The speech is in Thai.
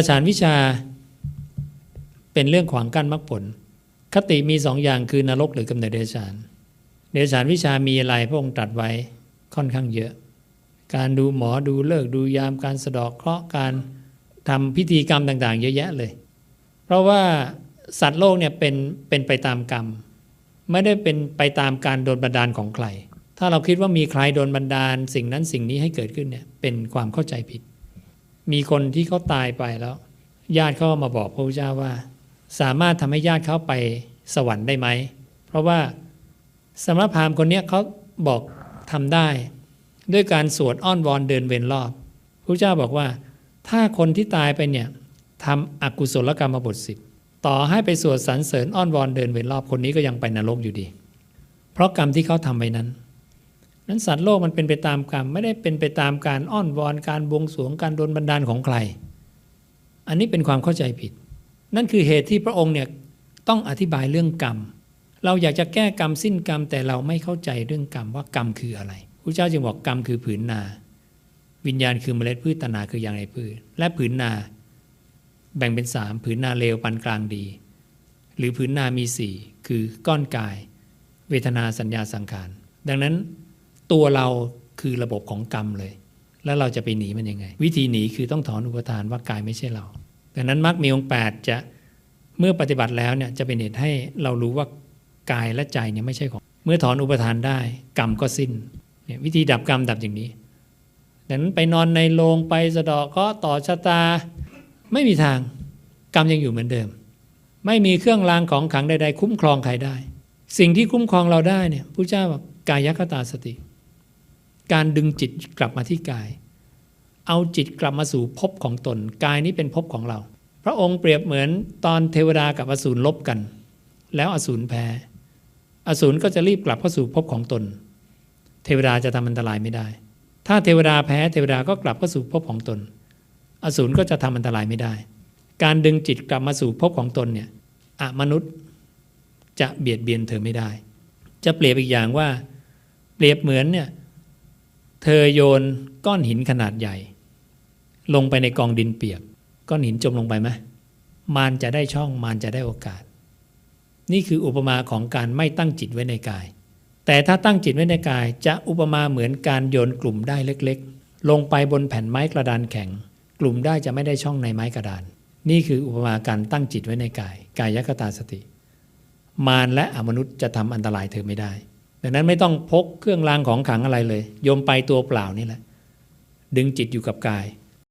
อาจารย์วิชาเป็นเรื่องขวางกั้นมรรคผล คติมีสองอย่างคือนรกหรือกำเนิดเดรัจฉาน เดรัจฉานวิชามีอะไรพระองค์ตรัสไว้ค่อนข้างเยอะ การดูหมอดูเลิกดูยามการสะดอกเคราะห์การทำพิธีกรรมต่าง ๆ เยอะแยะเลย เพราะว่าสัตว์โลกเนี่ยเป็นเป็นไปตามกรรม ไม่ได้เป็นไปตามการโดนบันดาลของใคร ถ้าเราคิดว่ามีใครโดนบันดาล สิ่งนั้นสิ่งนี้ให้เกิดขึ้นเนี่ยเป็นความเข้าใจผิด มีคนที่เขาตายไปแล้ว ญาติเขามาบอกพระพุทธเจ้าว่า สามารถทำให้ญาติเขาไปสวรรค์ได้ไหม เพราะว่าสมณพราหมณ์คนนี้เขาบอกทำได้ ด้วยการสวดอ้อนวอนเดินเวียนรอบพระเจ้าบอกว่า ถ้าคนที่ตายไปเนี่ยทำอกุศลกรรมบทสิบต่อให้ไปสวดสรรเสริญอ้อนวอนเดินเวียนรอบคนนี้ก็ยังไปนรกอยู่ดี เพราะกรรมที่เขาทำไว้นั้น นั้นสัตว์โลกมันเป็นไปตามกรรม ไม่ได้เป็นไปตามการอ้อนวอนการบวงสรวงการโดนบันดาลของใคร อันนี้เป็นความเข้าใจผิด นั่นคือเหตุที่พระองค์เนี่ยต้องอธิบายเรื่องกรรม เราอยากจะแก้กรรมสิ้นกรรม แต่เราไม่เข้าใจเรื่องกรรมว่ากรรมคืออะไรพระเจ้าจึงบอกกรรมคือผืนนา วิญญาณคือเมล็ดพืชตนาคืออย่างในพืช และผืนนา แบ่งเป็นสามผืนนาเลวปานกลางดี หรือผืนนามีสี่คือก้อนกาย เวทนาสัญญาสังขาร ดังนั้น ตัวเราคือระบบของกรรมเลย แล้วเราจะไปหนีมันยังไง วิธีหนีคือต้องถอนอุปทานว่ากายไม่ใช่เราดังนั้นมรรคมีองค์แปดจะเมื่อปฏิบัติแล้วเนี่ยจะเป็นเหตุให้เรารู้ว่ากายและใจเนี่ยไม่ใช่ของ เมื่อถอนอุปทานได้ กรรมก็สิ้นเนี่ยวิธีดับกรรมดับอย่างนี้ดังนั้นไปนอนในโรงไปสะเดาะเคาะต่อชะตาไม่มีทางกรรมยังอยู่เหมือนเดิม ไม่มีเครื่องรางของขังใดๆคุ้มครองใครได้ สิ่งที่คุ้มครองเราได้เนี่ยพระเจ้าบอกกายคตาสติ การดึงจิตกลับมาที่กาย เอาจิตกลับมาสู่ภพของตน กายนี้เป็นภพของเรา พระองค์เปรียบเหมือนตอนเทวดากับอสูรลบกัน แล้วอสูรแพ้ อสูรก็จะรีบกลับเข้าสู่ภพของตน เทวดาจะทำอันตรายไม่ได้ ถ้าเทวดาแพ้เทวดาก็กลับเข้าสู่ภพของตน อสูรก็จะทำอันตรายไม่ได้ การดึงจิตกลับมาสู่ภพของตนเนี่ยอมนุษย์จะเบียดเบียนเธอไม่ได้ จะเปรียบอีกอย่างว่า เปรียบเหมือนเนี่ย ธอโยนก้อนหินขนาดใหญ่ ลงไปในกองดินเปียก ก้อนหินจมลงไปไหมมารจะได้ช่องมารจะได้โอกาส นี่คืออุปมาของการไม่ตั้งจิตไว้ในกาย แต่ถ้าตั้งจิตไว้ในกาย จะอุปมาเหมือนการโยนกลุ่มได้เล็กๆ ลงไปบนแผ่นไม้กระดานแข็ง กลุ่มได้จะไม่ได้ช่องในไม้กระดาน นี่คืออุปมาการตั้งจิตไว้ในกาย กายยคตาสติ มารและอมนุษย์จะทำอันตรายเธอไม่ได้ ดังนั้นไม่ต้องพกเครื่องรางของขลังอะไรเลย โยมไปตัวเปล่านี่แหละ ดึงจิตอยู่กับกาย